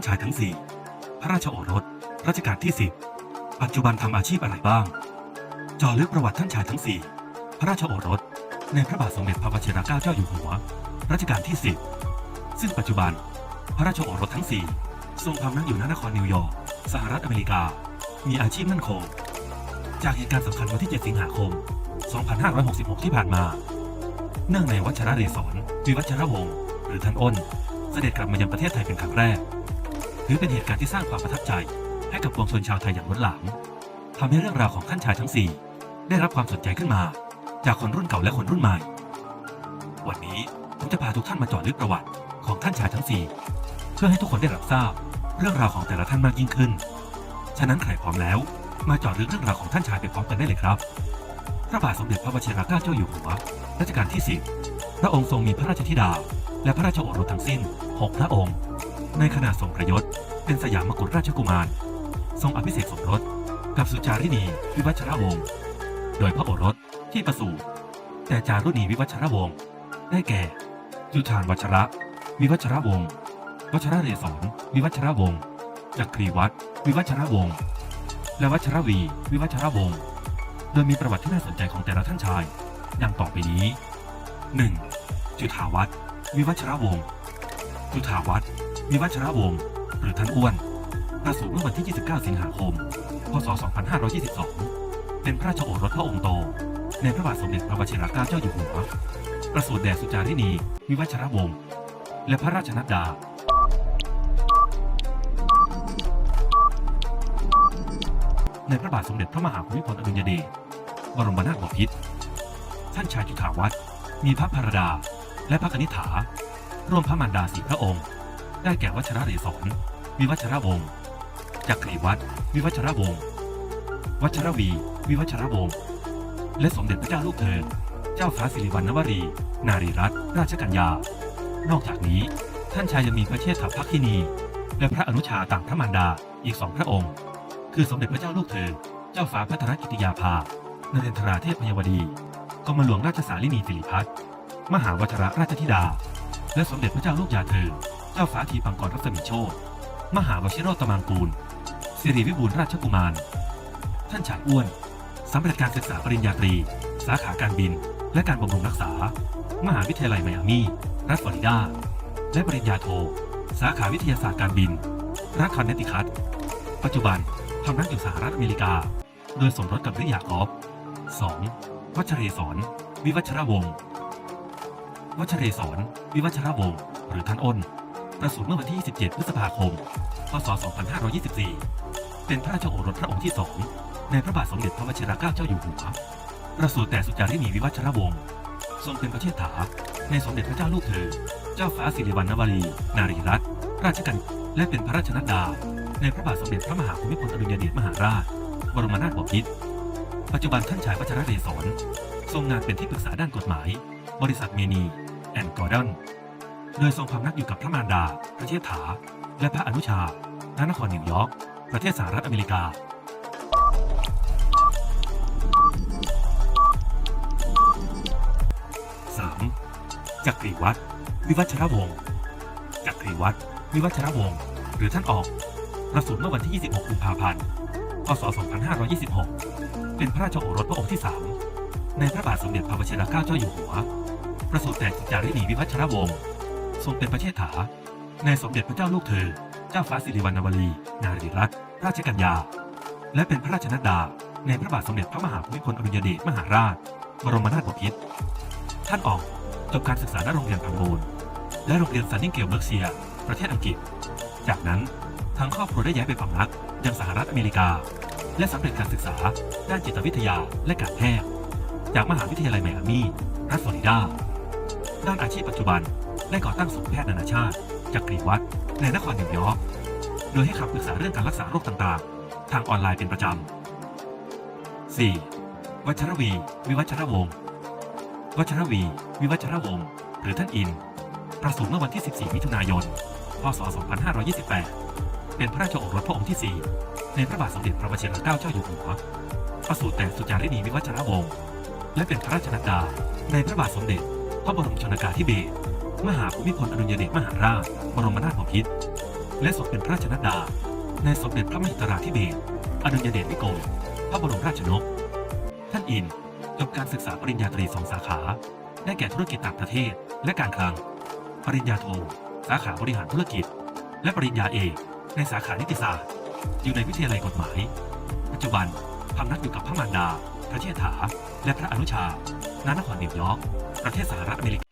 านชายทั้ง4พระราชโอรสรัชกาลที่10ปัจจุบันทำอาชีพอะไรบ้างจอลึกประวัติท่านชายทั้ง4พระราชโอรส ในพระบาทสมเด็จพระวชิรเกล้าเจ้าอยู่หัว รัชกาลที่10ซึ่งปัจจุบัน พระราชโอรสทั้ง4ทรงพำนักอยู่ณนครนิวยอร์กสหรัฐอเมริกา มีอาชีพมั่นคง จากเหตุการณ์สำคัญวันที่ 7 สิงหาคม 2566 ที่ผ่านมา เนื่องในวัชระเรศรวิวัชระวงศ์หรือท่านอ้น เสด็จกลับมายังประเทศไทยเป็นครั้งแรก ถือเป็นเหตุการณ์ที่สร้างความประทับใจ ให้กับปวงชนชาวไทยอย่างล้นหลามทำให้เรื่องราวของท่านชายทั้ง 4 ได้รับความสนใจขึ้นมา จากคนรุ่นเก่าและคนรุ่นใหม่ วันนี้ผมจะพาทุกท่านมาเจาะลึกประวัติของท่านชายทั้ง 4 เพื่อให้ทุกคนได้รับทราบเรื่องราวของแต่ละท่านมากยิ่งขึ้น ฉะนั้นใครพร้อมแล้ว มาเจาะลึกเรื่องราวของท่านชายไปพร้อมกันได้เลยครับ พระบาทสมเด็จพระวชิรเกล้าเจ้าอยู่หัวรัชกาลที่ 10 พระองค์ทรงมีพระราชธิดา และพระราชโอรสทั้งสิ้น 6 พระองค์ ในขณะทรงพระยศเป็นสยามกุฎราชกุมาร ทรงอภิเษกสมรสกับสุจารินีวิวัชรวงศ์โดยพระโอรสที่ประสูติแต่จารุณีวิวัชรวงศ์ได้แก่จุฑานวัชระ วิวัชรวงศ์วัชระเรศรวิวัชรวงศ์จักรีวัฒน์วิวัชรวงศ์และวัชรวี วิวัชรวงศ์โดยมีประวัติที่น่าสนใจของแต่ละท่านชายดังต่อไปนี้ 1. จุฑาวัฒน์วิวัชรวงศ์จุฑาวัฒน์ วิวัชรวงศ์หรือท่านอ้วนประสูติเมื่อวันที่ 29 สิงหาคม พศ 2522 เป็นพระราชโอรสพระองค์โต ในพระบาทสมเด็จพระวชิรเกล้าเจ้าอยู่หัว ประสูติแด่สุจารินีวิวัชรวงศ์และพระราชนัดดาในพระบาทสมเด็จพระมหาภูมิพลอดุลยเดช บรมนาถบพิตร ท่านชายจุฑาวัฒน์มีพระพารดา และพระคณิษฐา ร่วมพระมารดาสี่พระองค์ ได้แก่วัชระเรศรวิวัชรวงศ์จักรีวัฒน์วิวัชรวงศ์วัชรวี วิวัชรวงศ์และสมเด็จพระเจ้าลูกเธอ เจ้าฟ้าสิริวัณณวรี นารีรัตนราชกัญญา นอกจากนี้ท่านชายยังมีพระเชษฐภักคินี และพระอนุชาต่างพระมารดาอีกสองพระองค์ คือสมเด็จพระเจ้าลูกเธอ เจ้าฟ้าพัทรกิติยาภานเรนทราเทพพยวดีกรมหลวงราชสาลินีสิริพัฒน์มหาวัชรราชธิดา และสมเด็จพระเจ้าลูกยาเธอ จ้าฟ้าทีปังกรรัศมีโชตมหาวชิโรตมังกูล สิริวิบูลราชกุมาร ท่านชายอ้วนสำเร็จการศึกษาปริญญาตรี สาขาการบิน และการบำรุงรักษา มหาวิทยาลัยไมอามี รัฐฟลอริดา และปริญญาโท สาขาวิทยาศาสตร์การบิน รัฐคอนเนติคัต ปัจจุบันทำนักอยู่สหรัฐอเมริกา โดยสมรสกับริยากอฟ 2. วัชเรศร วิวัชรวงศ์ วัชเรศร วิวัชรวงศ์ หรือท่านอ้น ประสูติเมื่อวันที่ 27 พฤษภาคม พศ 2524 เป็นพระราชโอรสพระองค์ที่สองในพระบาทสมเด็จพระวชิรเกล้าเจ้าอยู่หัว ประสูติแต่สุจารินีวิวัชรวงศ์ทรงเป็นพระเชษฐาในสมเด็จพระเจ้าลูกเธอ เจ้าฟ้าสิริวัณณวรี นารีรัตนราชกัญญาและเป็นพระราชนัดดา ในพระบาทสมเด็จพระมหาภูมิพลอดุลยเดชมหาราช บรมนาถบพิตรปัจจุบันท่านชายวัชรเรศรทรงงานเป็นที่ปรึกษาด้านกฎหมาย บริษัทเมนี แอนด์กอร์ดอน โดยทรงพำนักอยู่กับพระมารดา พระเชษฐา และพระอนุชา ณ นครนิวยอร์ก ประเทศสหรัฐอเมริกา 3. จักรีวัฒน์วิวัชรวงศ์จักรีวัฒน์วิวัชรวงศ์หรือท่านออกประสูติเมื่อวันที่ 26 กุมภาพันธ์ พศ 2526 เป็นพระราชโอรสพระองค์ที่ 3 ในพระบาทสมเด็จพระวชิรเกล้าเจ้าอยู่หัว ประสูติแต่จิจารินีวิวัชรวงศ์ ทรงเป็นพระเชษฐาในสมเด็จพระเจ้าลูกเธอ เจ้าฟ้าสิริวัณณวรีนารีรัตนราชกัญญา และเป็นพระราชนัดดา ในพระบาทสมเด็จพระมหาภูมิพลอดุลยเดชมหาราช บรมนาถบพิตรท่านออกจบการศึกษาณโรงเรียนพังโบนและโรงเรียนซันนิงเกลเบิร์กเซีย ประเทศอังกฤษ จากนั้นทางครอบครัวได้ย้ายไปพำนักยังสหรัฐอเมริกา และสำเร็จการศึกษา ด้านจิตวิทยาและการแพทย์จากมหาวิทยาลัยไมอามีรัฐฟลอริดา ด้านอาชีพปัจจุบัน ได้ก่อตั้งศูนย์แพทย์นานาชาติจากกรีวัฒน์ในนครนิวยอร์กโดยให้คำปรึกษาเรื่องการรักษาโรคต่างๆ ทางออนไลน์เป็นประจำ 4. วัชรวี วิวัชรวงศ์วัชรวี วิวัชรวงศ์หรือท่านอิน ประสูติเมื่อวันที่ 14 มิถุนายน พศ 2528 เป็นพระราชโอรสพระองค์ที่ 4 ในพระบาทสมเด็จพระวชิรเกล้าเจ้าอยู่หัว ประสูติแต่สุจารินีวิวัชรวงศ์และเป็นพระราชนัดดาในพระบาทสมเด็จ พระบรมชนกาธิเบศร มหาภูมิพลอดุลยเดชมหาราช บรมนาถบพิตรและสมเป็นพระราชนัดดา ในสมเด็จพระมหิดลาธิเบศรอดุลยเดชวิโกลพระบรมราชนก ท่านอินจบการศึกษาปริญญาตรีสองสาขา ได้แก่ธุรกิจต่างประเทศ และการคลัง ปริญญาโท สาขาบริหารธุรกิจ และปริญญาเอกในสาขานิติศาสตร์ อยู่ในวิทยาลัยกฎหมาย ปัจจุบันพำนักอยู่กับพระมารดา พระเชษฐา และพระอนุชา ณ นครนิวยอร์ก ประเทศสหรัฐอเมริกา